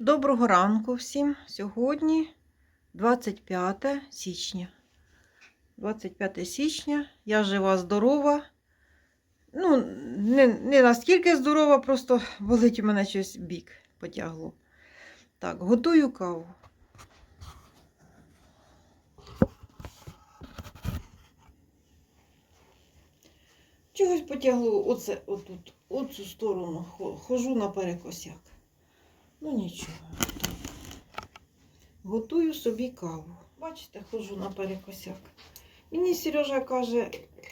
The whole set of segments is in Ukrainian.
Доброго ранку всім. Сьогодні 25 січня. 25 січня. Я жива, здорова. Ну, не, не настільки здорова, просто болить у мене щось бік потягло. Так, готую каву. Чогось потягло оце, отут, оцю сторону. Хо- Хожу наперекосяк. Ну нічого. Готую собі каву. Бачите, хожу наперекосяк. Мені Сережа каже,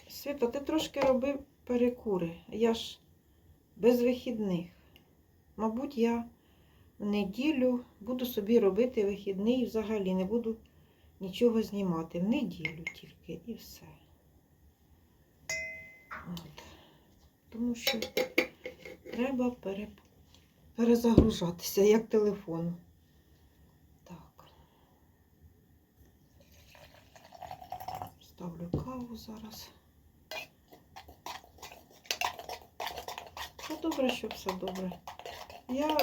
Свята, ти трошки роби перекури. Я ж без вихідних. Мабуть, я в неділю буду собі робити вихідний і взагалі не буду нічого знімати. В неділю тільки і все. От. Тому що треба пере... перезагружатися, як телефон. Так. Ставлю каву зараз. Ну, добре, що все добре. Я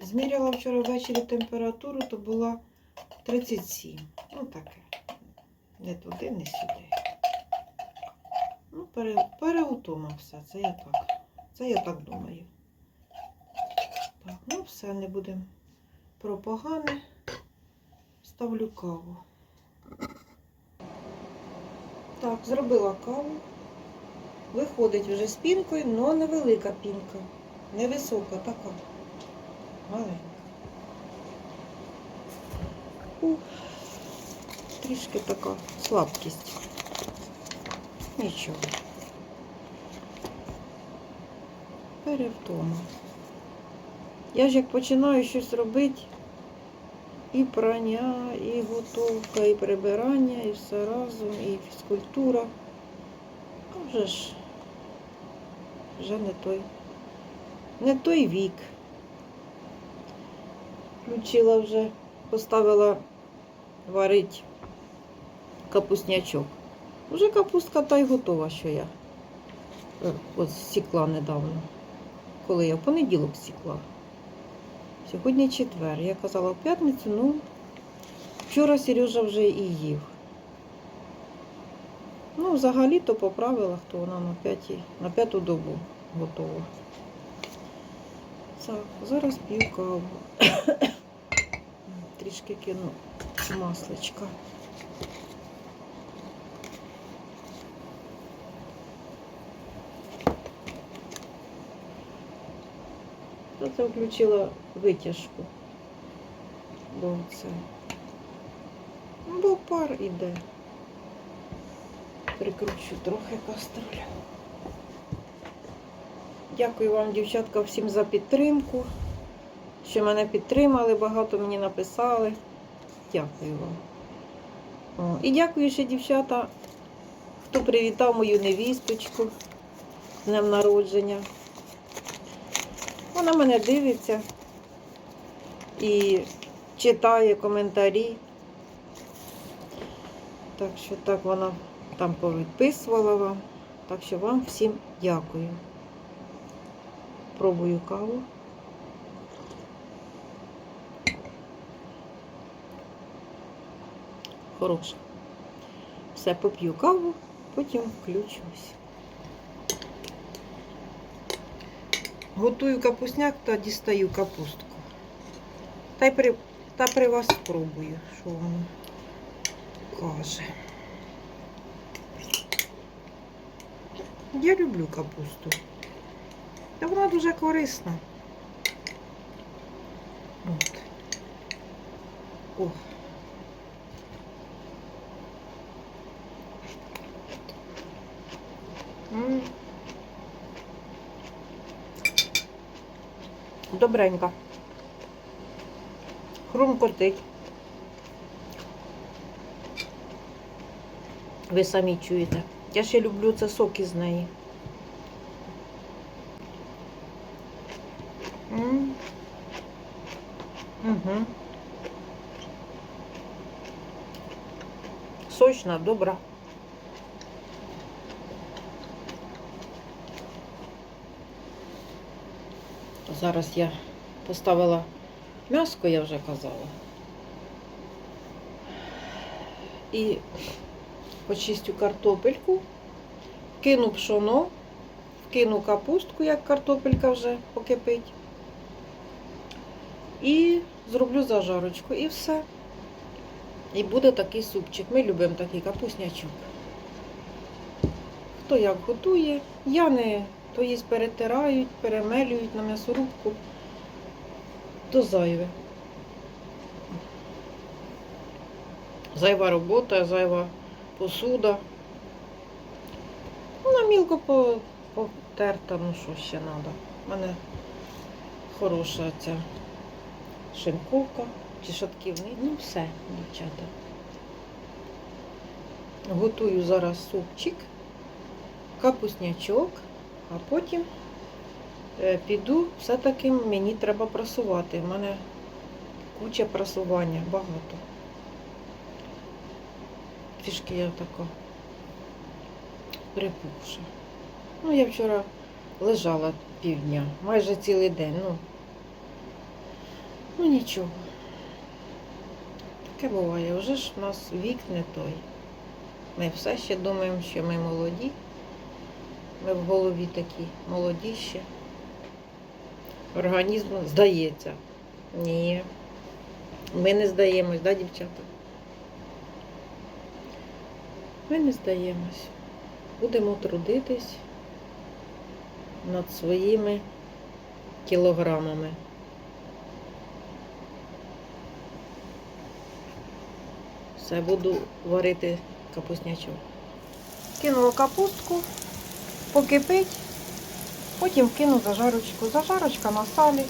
зміряла вчора ввечері температуру, то була 37. Ну таке. Не туди, не сюди. Ну, пере, переутома все. Це я так. Це я так думаю. Так, ну все, не будемо про погане. Ставлю каву. Так, зробила каву. Виходить вже з пінкою, але невелика пінка. Невисока така. Маленька. Ух, трішки така слабкість. Нічого. Перевтома. Я ж як починаю щось робити, і прання, і готовка, і прибирання, і все разом, і фізкультура. А вже ж вже не той, не той вік. Включила вже, поставила варить капуснячок. Уже капустка та й готова, що я е, от сікла недавно. Коли я в понеділок сікла. Сьогодні четвер. Я казала в п'ятницю, ну, вчора Сережа вже і їв. Ну, взагалі-то по правилах, то вона на, п'ятій, на п'яту добу готова. Так, зараз п'ю каву. Трішки кину масличка. Та це включила витяжку. Бо це. Бо пар іде. Прикручу трохи каструлю. Дякую вам, дівчатка, всім за підтримку. Що мене підтримали, багато мені написали. Дякую вам. О, і дякую ще, дівчата, хто привітав мою невісточку з днем народження. Вона мене дивиться і читає коментарі. Так що так вона там повідписувала вам. Так що вам всім дякую. Пробую каву. Хороша. Все, поп'ю каву, потім включусь. Готую капусняк та дістаю капустку. Та при, та при вас спробую, що воно каже. Я люблю капусту. Та вона дуже корисна. От. О. Добренько. Хрумкотить. Ви самі чуєте. Я ще люблю це сок із неї. М. Угу. Сочна, добра. Зараз я Поставила м'яско, я вже казала. І почистю картопельку, кину пшоно, кину капустку, як картопелька вже покипить. І зроблю зажарочку і все. І буде такий супчик. Ми любимо такий капуснячок. Хто як готує, я не то їсть перетирають, перемелюють на м'ясорубку, то зайве. Зайва робота, зайва посуда. Вона мілко потерта, ну що ще треба. У мене хороша ця шинковка чи шатківний. Ну все, дівчата. Готую зараз супчик, капуснячок, а потім е, піду, все-таки мені треба прасувати. У мене куча прасування, багато. Трішки я така припухша. Ну, я вчора лежала півдня, майже цілий день. Ну, ну нічого. Таке буває, вже ж у нас вік не той. Ми все ще думаємо, що ми молоді. Ми в голові такі молоді ще. Організм здається. Ні. Ми не здаємось, да, дівчата? Ми не здаємось. Будемо трудитись над своїми кілограмами. Все, буду варити капуснячок. Кинула капустку, покипить, потім кину зажарочку. Зажарочка на салі.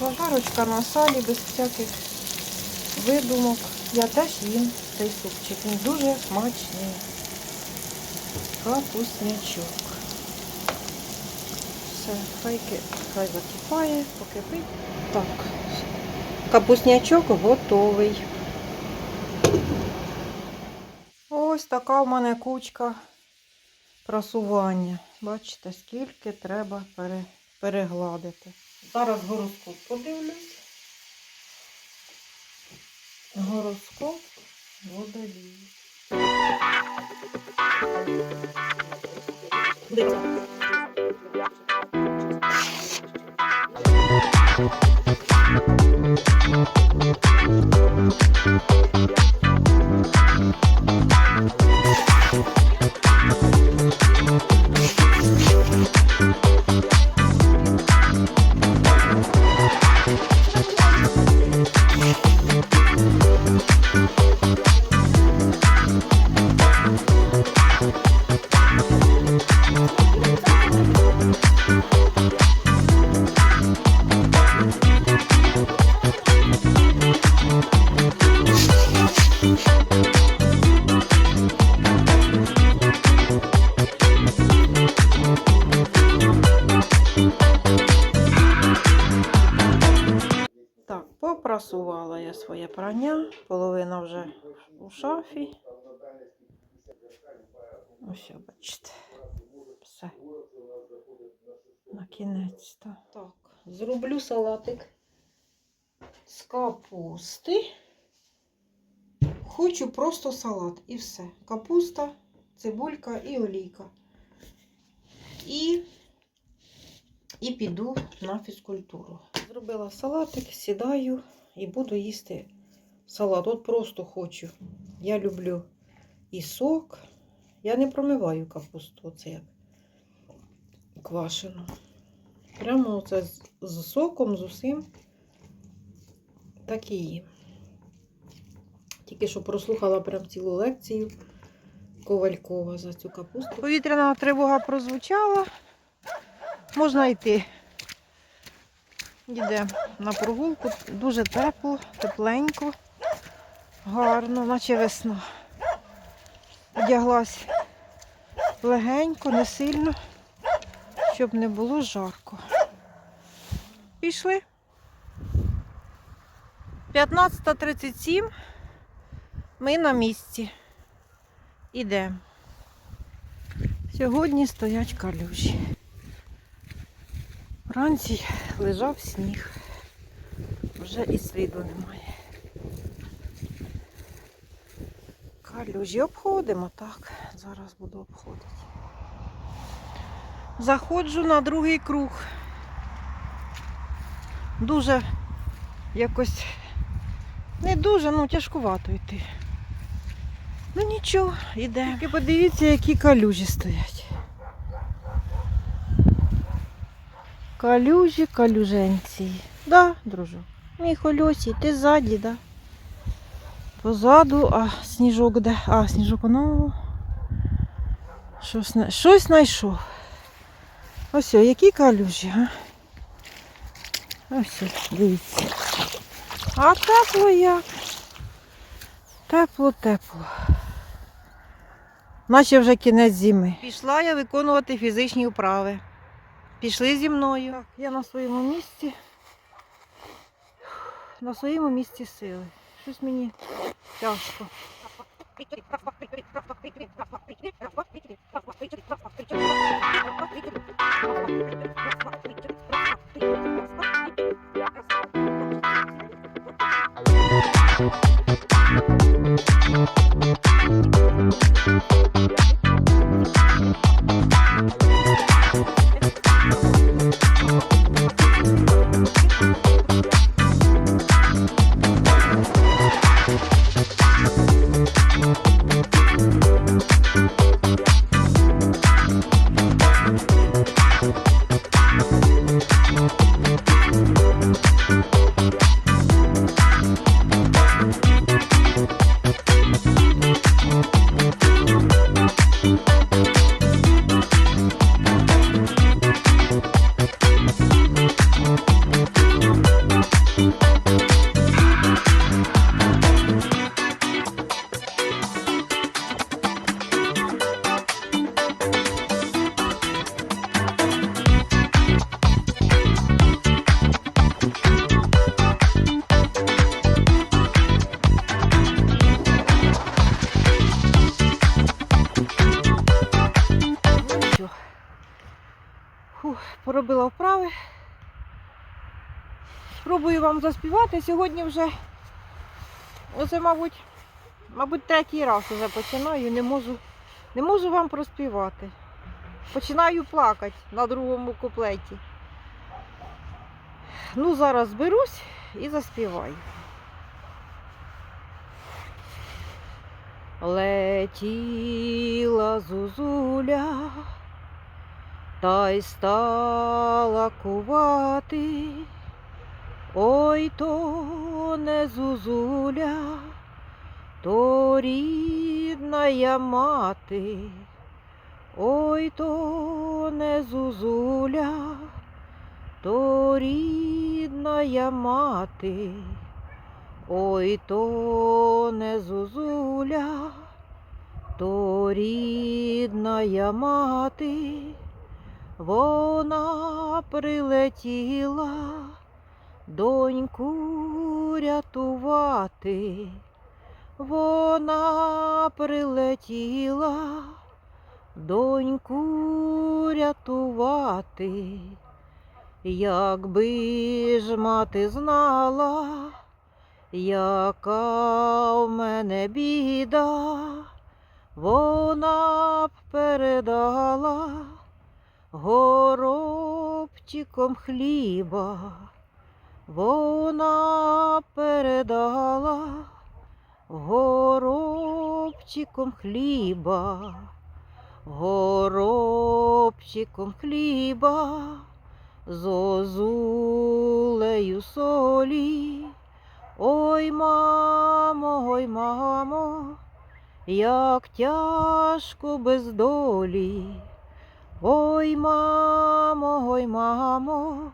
Зажарочка на салі, без всяких видумок. Я теж їм цей супчик. Він дуже смачний. Капуснячок. Все, хай, хай закипає, покипить. Так, капуснячок готовий. Ось така в мене кучка прасування. Бачите, скільки треба пере, перегладити. Зараз гороскоп подивлюсь. Гороскоп водолій. Так, у шафі. Ось, бачите. Все. На кінець. то Так, зроблю салатик з капусти. Хочу просто салат і все. Капуста, цибулька і олійка. І і піду на фізкультуру. Зробила салатик, сідаю і буду їсти салат. От просто хочу. Я люблю і сок. Я не промиваю капусту, оце як квашену. Прямо оце з, соком, з усім. Так і їм. Тільки що прослухала прям цілу лекцію Ковалькова за цю капусту. Повітряна тривога прозвучала. Можна йти. Йдемо на прогулку. Дуже тепло, тепленько, гарно, наче весна. Одяглась легенько, не сильно, щоб не було жарко. Пішли. 15.37. Ми на місці. Ідемо. Сьогодні стоять калюжі. Вранці лежав сніг. Вже і сліду немає. Калюжі обходимо, так. Зараз буду обходити. Заходжу на другий круг. Дуже якось не дуже, ну тяжкувато йти. Ну нічого, йде. Тільки подивіться, які калюжі стоять. Калюжі, калюженці. Да, дружу. Мій хольосій, ти ззаді, да? Позаду, а сніжок де? А, сніжок, ну. Щось, щось знайшов. Ось, які калюжі, а? Ось, дивіться. А тепло як? Тепло, тепло. Наче вже кінець зими. Пішла я виконувати фізичні вправи. Пішли зі мною. Так, я на своєму місці. На своєму місці сили. Щось мені тяжко. Ну, поробила вправи. Спробую вам заспівати. Сьогодні вже, оце, мабуть, мабуть, третій раз вже починаю, не можу, не можу вам проспівати. Починаю плакати на другому куплеті. Ну, зараз зберусь і заспіваю. Летіла зузуля, та й стала кувати. Ой, то не зузуля, то рідна я мати. Ой, то не зузуля, то рідна я мати. Ой, то не зузуля, то рідна я мати, вона прилетіла доньку рятувати, вона прилетіла доньку рятувати, якби ж мати знала, яка в мене біда, вона б передала горобчиком хліба, вона передала горобчиком хліба, горобчиком хліба, зозулею солі. Ой, мамо, ой, мамо, як тяжко без долі. Ой, мамо, ой, мамо,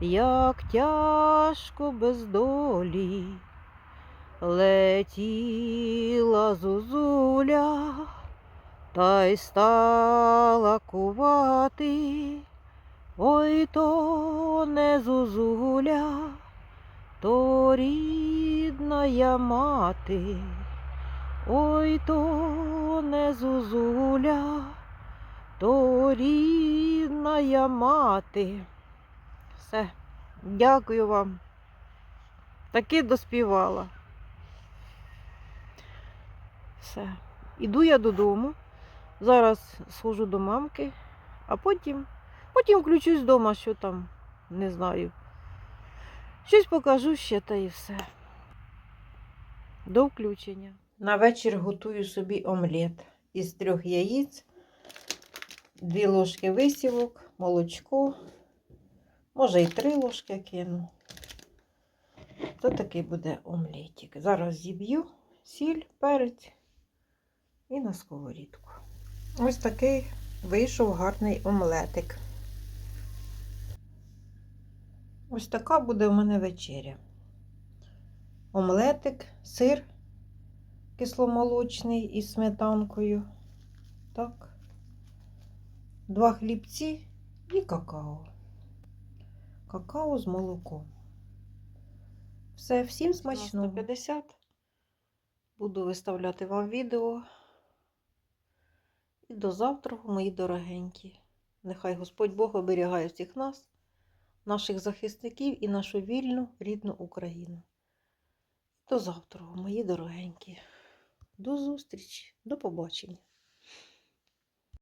як тяжко без долі. Летіла зозуля, та й стала кувати. Ой, то не зозуля, то рідна я мати. Ой, то не зозуля, то рідна мати. Все. Дякую вам. Таки доспівала. Все. Іду я додому. Зараз схожу до мамки, а потім, потім включусь вдома, що там, не знаю. Щось покажу ще та і все. До включення. На вечір готую собі омлет із трьох яєць, дві ложки висівок, молочко, може і три ложки кину. То такий буде омлетик. Зараз зіб'ю сіль, перець і на сковорідку. Ось такий вийшов гарний омлетик. Ось така буде в мене вечеря. Омлетик, сир кисломолочний із сметанкою. Так. Два хлібці і какао. Какао з молоком. Все, всім смачного. 150. Буду виставляти вам відео. І до завтра, мої дорогенькі. Нехай Господь Бог оберігає всіх нас, наших захисників і нашу вільну рідну Україну. До завтра, мої дорогенькі. До зустрічі, до побачення.